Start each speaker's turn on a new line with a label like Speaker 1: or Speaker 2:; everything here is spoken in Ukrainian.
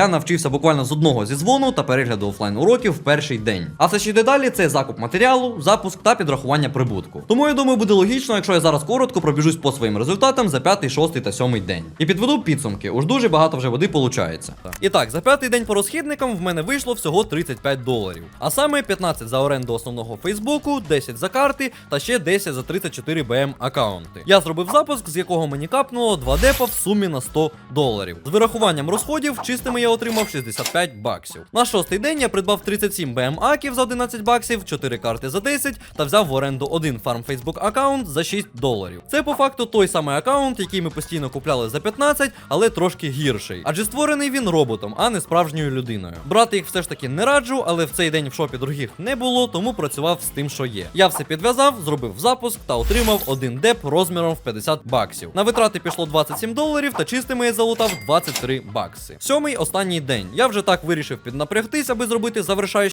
Speaker 1: Я навчився буквально з одного зі дзвону та перегляду офлайн уроків в перший день. А все що йде далі, це закуп матеріалу, запуск та підрахування прибутку. Тому я думаю, буде логічно, якщо я зараз коротко пробіжусь по своїм результатам за п'ятий, шостий та сьомий день. І підведу підсумки. Уж дуже багато вже води получається. І так, за п'ятий день по розхідникам в мене вийшло всього 35 доларів. А саме 15 за оренду основного Фейсбуку, 10 за карти та ще 10 за 34 BM аккаунти. Я зробив запуск, з якого мені капнуло 2 депа в сумі на 100 доларів. З вирахуванням розходів чистими я отримав 65 баксів. На шостий день я придбав 37 BM аків за 11 баксів, 4 карти за 10 та взяв в оренду один фарм Facebook аккаунт за 6 доларів. Це по факту той самий аккаунт, який ми постійно купляли за 15, але трошки гірший. Адже створений він роботом, а не справжньою людиною. Брати їх все ж таки не раджу, але в цей день в шопі других не було, тому працював з тим, що є. Я все підв'язав, зробив запуск та отримав один деп розміром в 50 баксів. На витрати пішло 27 доларів, та чистими я залутав 23 бакси. Сьомий останній день. Я вже так вирішив піднапрягтись, аби зробити завершаючий